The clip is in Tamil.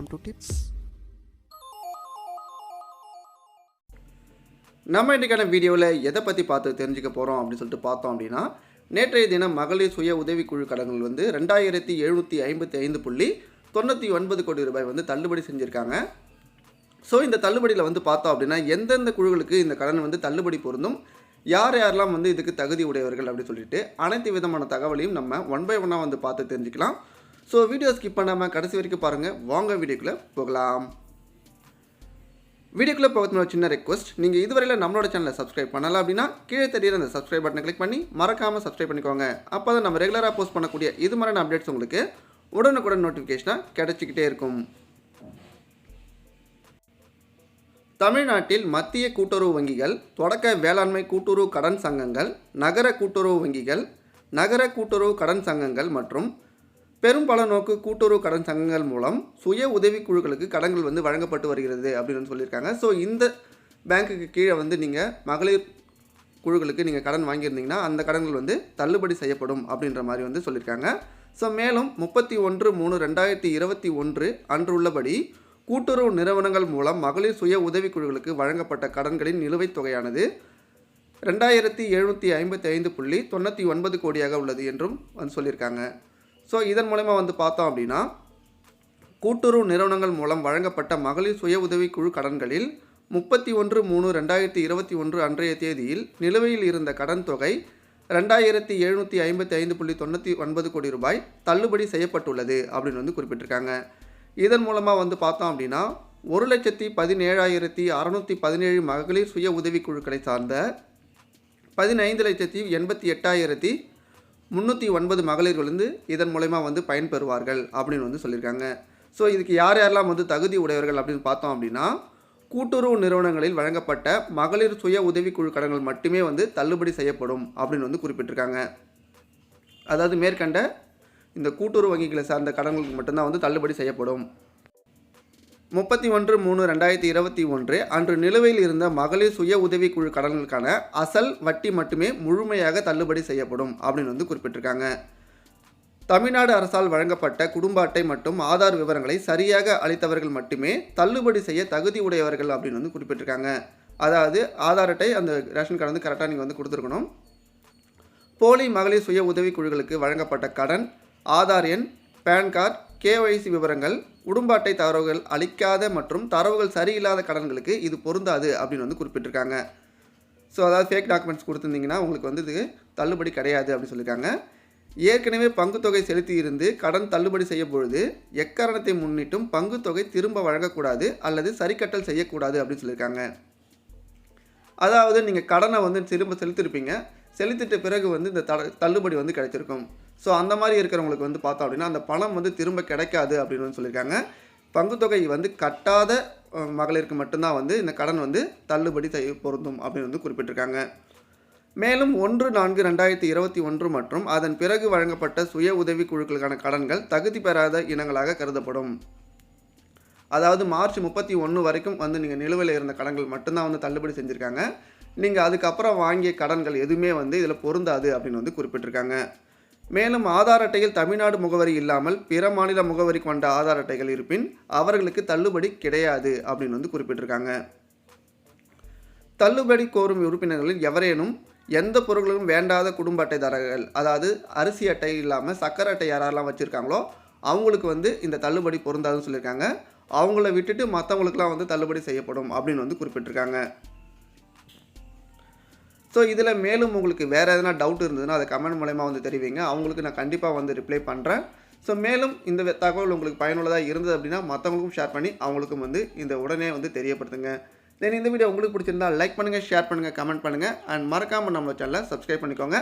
time to tips. நம்ம இன்றைக்கான வீடியோவில் எதை பற்றி பார்த்து தெரிஞ்சுக்க போகிறோம் அப்படின்னு சொல்லிட்டு பார்த்தோம் அப்படின்னா நேற்றைய தினம் மகளிர் சுய உதவிக்குழு கடன்கள் வந்து ரெண்டாயிரத்தி எழுநூற்றி ஐம்பத்தி ஐந்து புள்ளி தொண்ணூற்றி ஒன்பது கோடி ரூபாய் வந்து தள்ளுபடி செஞ்சுருக்காங்க ஸோ இந்த தள்ளுபடியில் வந்து பார்த்தோம் அப்படின்னா எந்தெந்த குழுக்களுக்கு இந்த கடன் வந்து தள்ளுபடி பொருந்தும் யார் யாரெல்லாம் வந்து இதுக்கு தகுதி உடையவர்கள் அப்படின்னு சொல்லிட்டு அனைத்து விதமான தகவலையும் நம்ம ஒன் பை ஒன்னாக வந்து பார்த்து தெரிஞ்சுக்கலாம் ஸோ வீடியோ ஸ்கிப் பண்ணாமல் கடைசி வரைக்கும் பாருங்கள் வாங்க வீடியோக்குள்ளே போகலாம். வீடியோக்குள்ளே போகிறது ஒரு சின்ன ரெக்வஸ்ட் நீங்கள் இதுவரையில் நம்மளோட சேனலை சப்ஸ்கிரைப் பண்ணலாம் அப்படின்னா கீழே தெரியுற அந்த சப்ஸ்கிரைப் பட்டனை கிளிக் பண்ணி மறக்காமல் சப்ஸ்கிரைப் பண்ணிக்கோங்க. அப்போ தான் நம்ம ரெகுலராக போஸ்ட் பண்ணக்கூடிய இது மாதிரியான அப்டேட்ஸ் உங்களுக்கு உடனுக்குடன் நோட்டிஃபிகேஷனாக கிடச்சிக்கிட்டே இருக்கும். தமிழ்நாட்டில் மத்திய கூட்டுறவு வங்கிகள் தொடக்க வேளாண்மை கூட்டுறவு கடன் சங்கங்கள் நகர கூட்டுறவு வங்கிகள் நகர கூட்டுறவு கடன் சங்கங்கள் மற்றும் பெரும் பல நோக்கு கூட்டுறவு கடன் சங்கங்கள் மூலம் சுய உதவிக்குழுக்களுக்கு கடன்கள் வந்து வழங்கப்பட்டு வருகிறது அப்படின்னு வந்து சொல்லியிருக்காங்க. ஸோ இந்த பேங்க்குக்கு கீழே வந்து நீங்கள் மகளிர் குழுக்களுக்கு நீங்கள் கடன் வாங்கியிருந்தீங்கன்னா அந்த கடன்கள் வந்து தள்ளுபடி செய்யப்படும் அப்படின்ற மாதிரி வந்து சொல்லியிருக்காங்க. ஸோ மேலும் முப்பத்தி ஒன்று மூணு ரெண்டாயிரத்தி இருபத்தி ஒன்று அன்று உள்ளபடி கூட்டுறவு நிறுவனங்கள் மூலம் மகளிர் சுய உதவிக்குழுக்களுக்கு வழங்கப்பட்ட கடன்களின் நிலுவைத் தொகையானது ரெண்டாயிரத்தி எழுநூற்றி ஐம்பத்தி ஐந்து புள்ளி தொண்ணூற்றி ஒன்பது கோடியாக உள்ளது என்றும் வந்து சொல்லியிருக்காங்க. ஸோ இதன் மூலயமா வந்து பார்த்தோம் அப்படின்னா கூட்டுறவு நிறுவனங்கள் மூலம் வழங்கப்பட்ட மகளிர் சுய உதவிக்குழு கடன்களில் முப்பத்தி ஒன்று மூணு ரெண்டாயிரத்தி இருபத்தி ஒன்று அன்றைய தேதியில் நிலுவையில் இருந்த கடன் தொகை ரெண்டாயிரத்தி எழுநூற்றி ஐம்பத்தி ஐந்து புள்ளி தொண்ணூற்றி ஒன்பது கோடி ரூபாய் தள்ளுபடி செய்யப்பட்டுள்ளது அப்படின்னு வந்து குறிப்பிட்டிருக்காங்க. இதன் மூலமாக வந்து பார்த்தோம் அப்படின்னா ஒரு லட்சத்தி பதினேழாயிரத்தி அறநூற்றி பதினேழு மகளிர் சுய உதவிக்குழுக்களை சார்ந்த பதினைந்து லட்சத்தி எண்பத்தி எட்டாயிரத்தி முந்நூற்றி ஒன்பது மகளிர் வந்து இதன் மூலயமா வந்து பயன்பெறுவார்கள் அப்படின்னு வந்து சொல்லியிருக்காங்க. ஸோ இதுக்கு யார் யாரெல்லாம் வந்து தகுதி உடையவர்கள் அப்படின்னு பார்த்தோம் அப்படின்னா கூட்டுறவு நிறுவனங்களில் வழங்கப்பட்ட மகளிர் சுய உதவிக்குழு கடன்கள் மட்டுமே வந்து தள்ளுபடி செய்யப்படும் அப்படின்னு வந்து குறிப்பிட்டிருக்காங்க. அதாவது மேற்கண்ட இந்த கூட்டுறவு வங்கிகளை சார்ந்த கடன்களுக்கு மட்டும்தான் வந்து தள்ளுபடி செய்யப்படும். முப்பத்தி ஒன்று மூணு ரெண்டாயிரத்தி இருபத்தி ஒன்று அன்று நிலுவையில் இருந்த மகளிர் சுய உதவிக்குழு கடன்களுக்கான அசல் வட்டி மட்டுமே முழுமையாக தள்ளுபடி செய்யப்படும் அப்படின்னு வந்து குறிப்பிட்டிருக்காங்க. தமிழ்நாடு அரசால் வழங்கப்பட்ட குடும்ப அட்டை மற்றும் ஆதார் விவரங்களை சரியாக அளித்தவர்கள் மட்டுமே தள்ளுபடி செய்ய தகுதி உடையவர்கள் அப்படின்னு வந்து குறிப்பிட்டிருக்காங்க. அதாவது ஆதார் அட்டை அந்த ரேஷன் கார்டு வந்து கரெக்டாக நீங்கள் வந்து கொடுத்துருக்கணும். போலி மகளிர் சுய உதவிக்குழுக்களுக்கு வழங்கப்பட்ட கடன் ஆதார் எண் பேன் கார்டு கேஒய்சி விவரங்கள் குடும்ப அட்டை தரவுகள் அளிக்காத மற்றும் தரவுகள் சரியில்லாத கடன்களுக்கு இது பொருந்தாது அப்படின்னு வந்து குறிப்பிட்டிருக்காங்க. ஸோ அதாவது ஃபேக் டாக்குமெண்ட்ஸ் கொடுத்துருந்தீங்கன்னா உங்களுக்கு வந்து இது தள்ளுபடி கிடையாது அப்படின்னு சொல்லியிருக்காங்க. ஏற்கனவே பங்குத்தொகை செலுத்தி இருந்து கடன் தள்ளுபடி செய்யும் பொழுது எக்காரணத்தை முன்னிட்டும் பங்குத்தொகை திரும்ப வழங்கக்கூடாது அல்லது சரிக்கட்டல் செய்யக்கூடாது அப்படின்னு சொல்லியிருக்காங்க. அதாவது நீங்கள் கடனை வந்து திரும்ப செலுத்திருப்பீங்க. செலுத்திட்ட பிறகு வந்து இந்த தட தள்ளுபடி வந்து கிடைச்சிருக்கும் ஸோ அந்த மாதிரி இருக்கிறவங்களுக்கு வந்து பார்த்தோம் அப்படின்னா அந்த பணம் வந்து திரும்ப கிடைக்காது அப்படின்னு வந்து சொல்லியிருக்காங்க. பங்குத்தொகை வந்து கட்டாத மகளிருக்கு மட்டும்தான் வந்து இந்த கடன் வந்து தள்ளுபடி செய்ய பொருந்தும் அப்படின்னு வந்து குறிப்பிட்டிருக்காங்க. மேலும் ஒன்று நான்கு ரெண்டாயிரத்தி இருபத்தி ஒன்று மற்றும் அதன் பிறகு வழங்கப்பட்ட சுய உதவி குழுக்களுக்கான கடன்கள் தகுதி பெறாத இனங்களாக கருதப்படும். அதாவது மார்ச் முப்பத்தி ஒன்று வரைக்கும் வந்து நீங்கள் நிலுவையில் இருந்த கடன்கள் மட்டும்தான் வந்து தள்ளுபடி செஞ்சுருக்காங்க. நீங்கள் அதுக்கப்புறம் வாங்கிய கடன்கள் எதுவுமே வந்து இதில் பொருந்தாது அப்படின்னு வந்து குறிப்பிட்டிருக்காங்க. மேலும் ஆதார் அட்டையில் தமிழ்நாடு முகவரி இல்லாமல் பிற மாநில முகவரி கொண்ட ஆதார் அட்டைகள் இருப்பின் அவர்களுக்கு தள்ளுபடி கிடையாது அப்படின்னு வந்து குறிப்பிட்டிருக்காங்க. தள்ளுபடி கோரும் உறுப்பினர்களில் எவரேனும் எந்த பொருட்களும் வேண்டாத குடும்ப அட்டைதாரர்கள் அதாவது அரிசி அட்டை இல்லாமல் சக்கரை அட்டை யாரெல்லாம் வச்சுருக்காங்களோ அவங்களுக்கு வந்து இந்த தள்ளுபடி பொருந்தாதுன்னு சொல்லியிருக்காங்க. அவங்கள விட்டுட்டு மற்றவங்களுக்குலாம் வந்து தள்ளுபடி செய்யப்படும் அப்படின்னு வந்து குறிப்பிட்டிருக்காங்க. ஸோ இதில் மேலும் உங்களுக்கு வேறு எதனா டவுட் இருந்ததுன்னா அதை கமெண்ட் மூலயமா வந்து தெரிவிங்க. அவங்களுக்கு நான் கண்டிப்பாக வந்து ரிப்ளை பண்ணுறேன் ஸோ மேலும் இந்த தகவல் உங்களுக்கு பயனுள்ளதாக இருந்தது அப்படின்னா மற்றவங்களுக்கும் ஷேர் பண்ணி அவங்களுக்கும் வந்து இந்த உடனே வந்து தெரியப்படுத்துங்க. தென் இந்த வீடியோ உங்களுக்கு பிடிச்சிருந்தா லைக் பண்ணுங்கள் ஷேர் பண்ணுங்கள் கமெண்ட் பண்ணுங்கள் அண்ட் மறக்காமல் நம்ம சேனலை சப்ஸ்கிரைப் பண்ணிக்கோங்க.